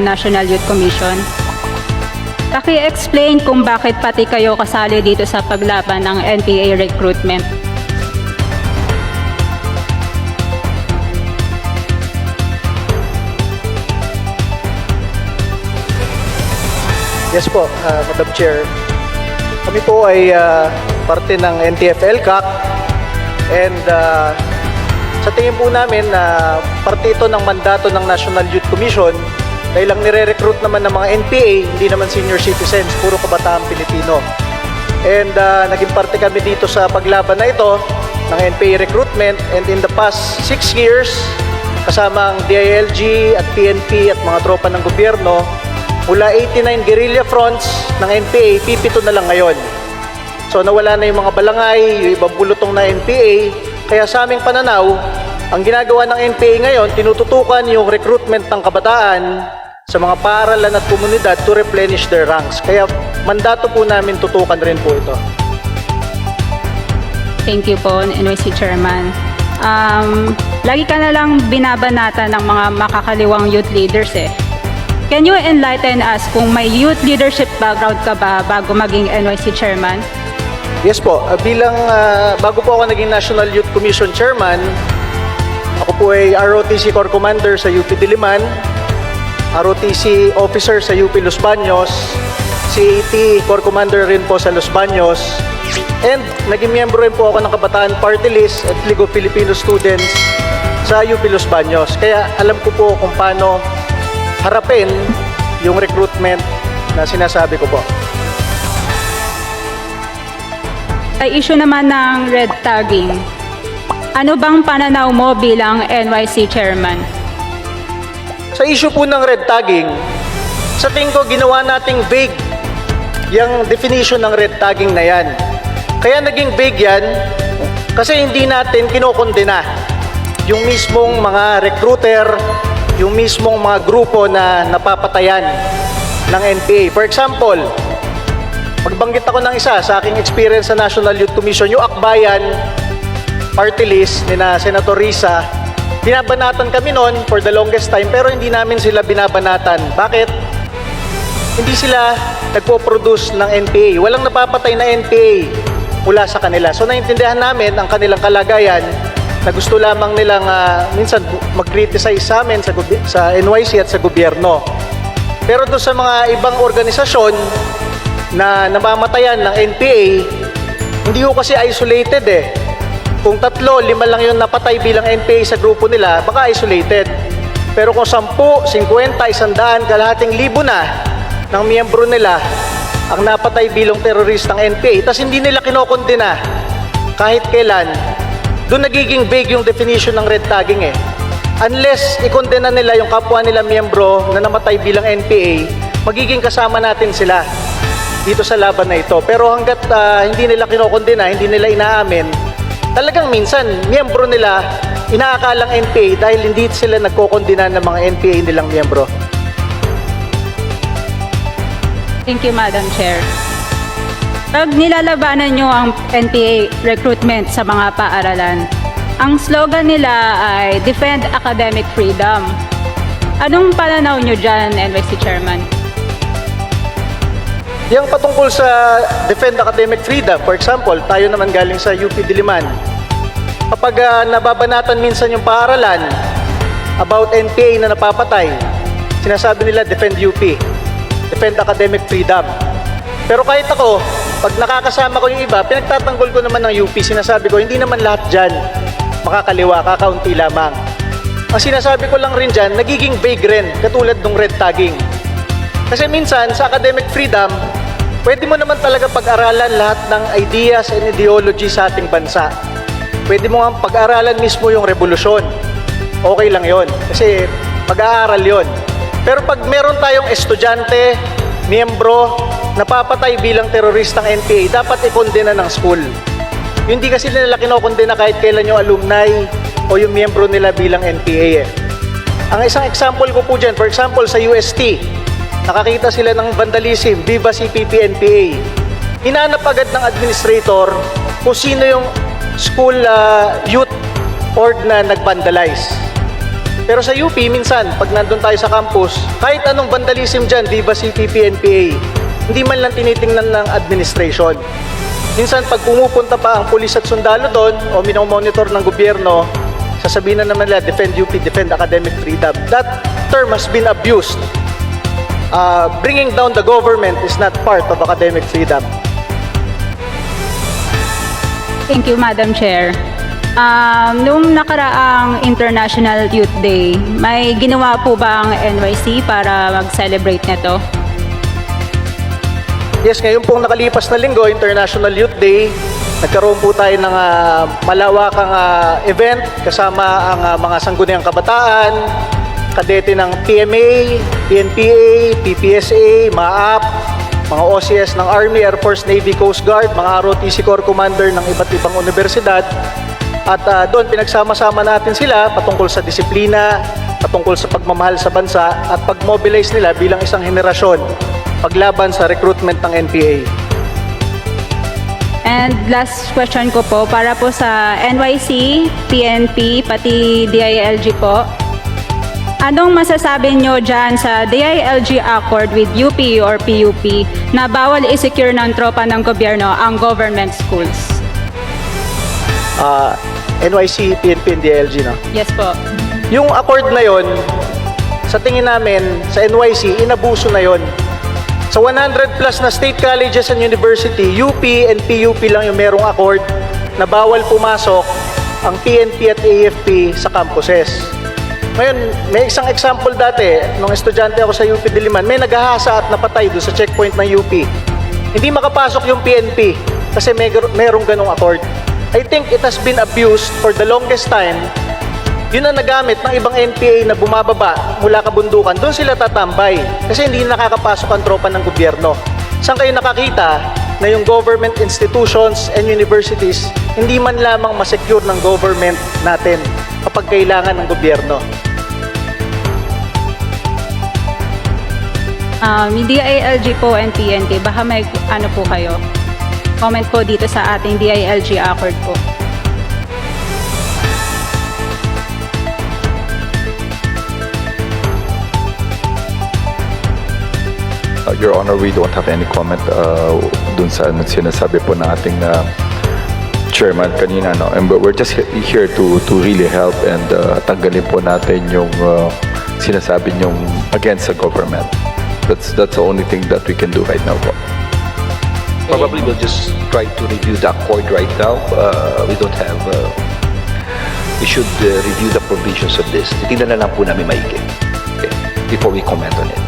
National Youth Commission. Paki-explain kung bakit pati kayo kasali dito sa paglaban ng NPA recruitment. Yes po, ah, Madam Chair. Kami po ay ah, parte ng NTF LCAC and ah, sa tingin po namin na parte ito ng mandato ng National Youth Commission dahil lang nire-recruit naman ng mga NPA, hindi naman senior citizens, puro kabataang Pilipino. And ah, naging parte kami dito sa paglaban na ito ng NPA recruitment and in the past six years, kasama ang DILG at PNP at mga tropa ng gobyerno, mula 89 guerrilla fronts ng NPA, pipito na lang ngayon. So nawala na yung mga balangay, yung ibang bulutong na NPA. Kaya sa aming pananaw, ang ginagawa ng NPA ngayon, tinututukan yung recruitment ng kabataan sa mga paaralan at komunidad to replenish their ranks. Kaya mandato po namin tutukan rin po ito. Thank you po, NYC Chairman. Um, lagi ka na lang binabanata ng mga makakaliwang youth leaders eh. Can you enlighten us kung may youth leadership background ka ba bago maging NYC Chairman? Yes po, Ah, bilang ah, bago po ako naging National Youth Commission Chairman, ako po ay ROTC Corps Commander sa UP Diliman, ROTC Officer sa UP Los Baños, CAT Corps Commander rin po sa Los Baños, and naging miyembro rin po ako ng Kabataan Party List at League of Filipino Students sa UP Los Baños. Kaya alam ko po kung paano harapin yung recruitment na sinasabi ko po. Ay issue naman ng red tagging. Ano bang pananaw mo bilang NYC Chairman? Sa issue po ng red tagging, sa tingin ko ginawa nating vague yung definition ng red tagging na yan. Kaya naging vague yan kasi hindi natin kinokondena yung mismong mga recruiter, yung mismong mga grupo na napapatayan ng NPA. For example, magbanggit ako ng isa sa aking experience sa National Youth Commission, yung Akbayan party list ni na Senator Risa, binabanatan kami noon for the longest time pero hindi namin sila binabanatan. Bakit? Hindi sila nagpo-produce ng NPA. Walang napapatay na NPA mula sa kanila. So naintindihan namin ang kanilang kalagayan na gusto lamang nilang ah, minsan mag-criticize sa amin sa, sa NYC at sa gobyerno. Pero doon sa mga ibang organisasyon na namamatayan ng NPA, hindi ko kasi isolated eh. Kung tatlo, lima lang yung napatay bilang NPA sa grupo nila, baka isolated. Pero kung 10, 50, 100, kalahating libo na ng miyembro nila ang napatay bilang teroristang NPA, tapos hindi nila kinokondena kahit kailan, doon nagiging vague yung definition ng red tagging eh. Unless ikondena nila yung kapwa nila miyembro na namatay bilang NPA, magiging kasama natin sila dito sa laban na ito. Pero hanggat ah, hindi nila kinokondena, hindi nila inaamin, talagang minsan, miyembro nila, inaakalang NPA dahil hindi sila nagkokondena ng mga NPA nilang miyembro. Thank you, Madam Chair. Pag nilalabanan nyo ang NPA recruitment sa mga paaralan, ang slogan nila ay Defend Academic Freedom. Anong pananaw nyo dyan, NYC Chairman? Yung patungkol sa Defend Academic Freedom, for example, tayo naman galing sa UP Diliman. Kapag ah, nababanatan minsan yung paaralan about NPA na napapatay, sinasabi nila Defend UP, Defend Academic Freedom. Pero kahit ako, pag nakakasama ko yung iba, pinagtatanggol ko naman ng UP, sinasabi ko, hindi naman lahat dyan makakaliwa, kakaunti lamang. Ang sinasabi ko lang rin dyan, nagiging vague rin, katulad ng red tagging. Kasi minsan, sa academic freedom, pwede mo naman talaga pag-aralan lahat ng ideas and ideology sa ating bansa. Pwede mo nga pag-aralan mismo yung revolusyon. Okay lang yon Kasi pag-aaral yon Pero pag meron tayong estudyante, miyembro, napapatay bilang teroristang NPA, dapat ikondena ng school. Hindi kasi nila kinokondena kahit kailan yung alumni o yung miyembro nila bilang NPA eh. Ang isang example ko po dyan, for example sa UST, nakakita sila ng vandalism, Viva CPP NPA. Hinanap agad ng administrator kung sino yung school ah, youth org na nag-vandalize. Pero sa UP, minsan, pag nandun tayo sa campus, kahit anong vandalism dyan, Viva City, PNPA, hindi man lang tinitingnan ng administration. Minsan, pag pumupunta pa ang pulis at sundalo doon o minomonitor ng gobyerno, sasabihin na naman nila, defend UP, defend academic freedom. That term has been abused. Uh, bringing down the government is not part of academic freedom. Thank you, Madam Chair. Um, nung nakaraang International Youth Day, may ginawa po ba ang NYC para mag-celebrate nito? Yes, ngayon pong nakalipas na linggo, International Youth Day, nagkaroon po tayo ng ah, malawakang ah, event kasama ang ah, mga sangguniang kabataan, kadete ng PMA, PNPA, PPSA, MAAP, mga OCS ng Army, Air Force, Navy, Coast Guard, mga ROTC Corps Commander ng iba't ibang universidad. At ah, doon pinagsama-sama natin sila patungkol sa disiplina, patungkol sa pagmamahal sa bansa at pag-mobilize nila bilang isang henerasyon paglaban sa recruitment ng NPA. And last question ko po, para po sa NYC, PNP, pati DILG po. Anong masasabi nyo dyan sa DILG Accord with UP or PUP na bawal i-secure ng tropa ng gobyerno ang government schools? Ah, NYC, PNP, and DLG, no? Yes po. Yung accord na yon, sa tingin namin, sa NYC, inabuso na yon. Sa 100 plus na state colleges and university, UP and PUP lang yung merong accord na bawal pumasok ang PNP at AFP sa campuses. Ngayon, may isang example dati, nung estudyante ako sa UP Diliman, may naghahasa at napatay doon sa checkpoint ng UP. Hindi makapasok yung PNP kasi may, merong ganong accord. I think it has been abused for the longest time yun ang nagamit ng ibang NPA na bumababa mula kabundukan, doon sila tatambay. Kasi hindi nakakapasok ang tropa ng gobyerno. Saan kayo nakakita na yung government institutions and universities hindi man lamang masecure ng government natin kapag kailangan ng gobyerno? Um, DILG po and PNP, baka may ano po kayo? Comment po dito sa ating DILG Accord po. Uh, Your Honor, we don't have any comment uh, dun sa sinasabi po ng ating uh, chairman kanina. No? And we're just he- here to to really help and uh, tanggalin po natin yung uh, sinasabi yung against the government. That's that's the only thing that we can do right now. Probably we'll just try to review the accord right now. Uh, we don't have, uh, we should uh, review the provisions of this. Titignan na lang po namin maigi. Before we comment on it.